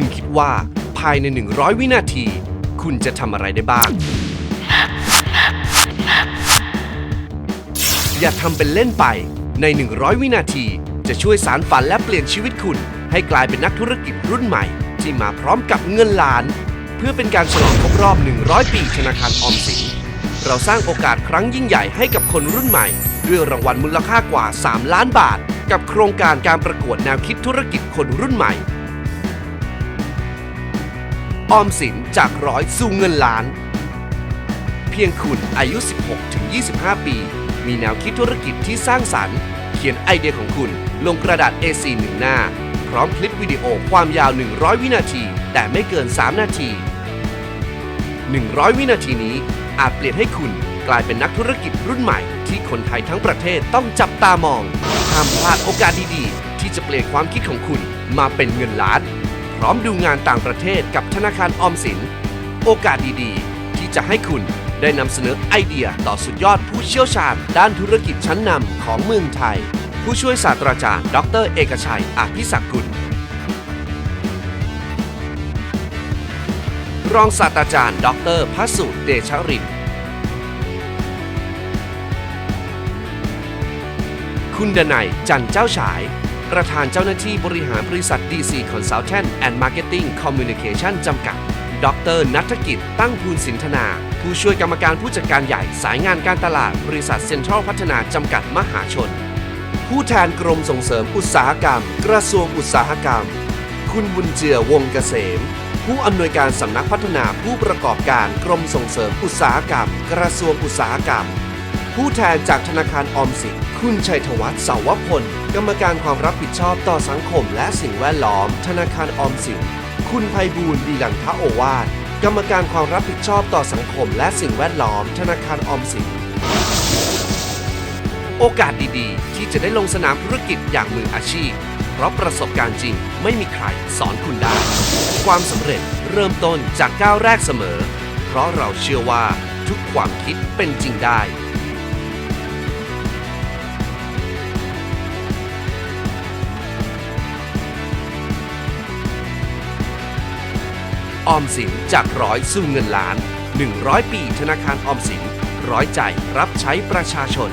คุณคิดว่าภายใน 100 วินาที คุณจะทำอะไรได้บ้าง อย่าทำเป็นเล่นไป ใน 100 วินาที จะช่วยสารฝันและเปลี่ยนชีวิตคุณ ให้กลายเป็นนักธุรกิจรุ่นใหม่ ที่มาพร้อมกับเงินล้าน เพื่อเป็นการฉลองครบรอบ 100 ปีธนาคารออมสิน เราสร้างโอกาสครั้งยิ่งใหญ่ให้กับคนรุ่นใหม่ ด้วยรางวัลมูลค่ากว่า 3 ล้านบาท กับโครงการการประกวดแนวคิดธุรกิจคนรุ่นใหม่ ออมสินจากร้อยสู่เงินล้าน เพียงคุณอายุ 16-25 ปี มีแนวคิดธุรกิจที่สร้างสรรค์ เขียนไอเดียของคุณลงกระดาษ A4 หนึ่งหน้า พร้อมคลิปวิดีโอความยาว 100 วินาที แต่ไม่เกิน 3 นาที 100 วินาทีนี้อาจเปลี่ยนให้คุณกลายเป็นนักธุรกิจรุ่นใหม่ที่คนไทยทั้งประเทศต้องจับตามองห้ามพลาดโอกาสดีๆ ที่จะเปลี่ยนความคิดของคุณมาเป็นเงินล้าน พร้อมดูงานต่างประเทศกับธนาคารออมสิน โอกาสดีๆ ที่จะให้คุณได้นำเสนอไอเดียต่อสุดยอดผู้เชี่ยวชาญ ด้านธุรกิจชั้นนำของเมืองไทย ผู้ช่วยศาสตราจารย์ ดร เอกชัยอภิศักกุล รองศาสตราจารย์ ดรพัสสุเดชรินคุณดนัยจันเจ้าฉาย ประธานเจ้าหน้าที่บริหารบริษัท DC Consultant and Marketing Communication จำกัด ดรนัฐกิจ ตั้งภูลสินธนา ผู้ช่วยกรรมการผู้จัดการใหญ่สายงานการตลาดบริษัทเซ็นทรัลพัฒนาจำกัดมหาชน ผู้แทนกรมส่งเสริมอุตสาหกรรม กระทรวงอุตสาหกรรม คุณบุญเจือวงเกษม ผู้อำนวยการสำนักพัฒนาผู้ประกอบการกรมส่งเสริมอุตสาหกรรม กระทรวงอุตสาหกรรม ผู้แทนจากธนาคารออมสิน คุณชัยธวัฒน์เสาวพล กรรมการความรับผิดชอบต่อสังคมและสิ่งแวดล้อม ธนาคารออมสิน คุณไพบูลดีหลังพระโอวาท กรรมการความรับผิดชอบต่อสังคมและสิ่งแวดล้อม ธนาคารออมสิน โอกาสดีๆ ที่จะได้ลงสนามธุรกิจอย่างมืออาชีพ เพราะประสบการณ์จริงไม่มีใครสอนคุณได้ ความสำเร็จเริ่มต้นจากก้าวแรกเสมอ เพราะเราเชื่อว่าทุกความคิดเป็นจริงได้ ออมสินจากร้อยสู่เงินล้าน 100 ปีธนาคารออมสิน ร้อยใจรับใช้ประชาชน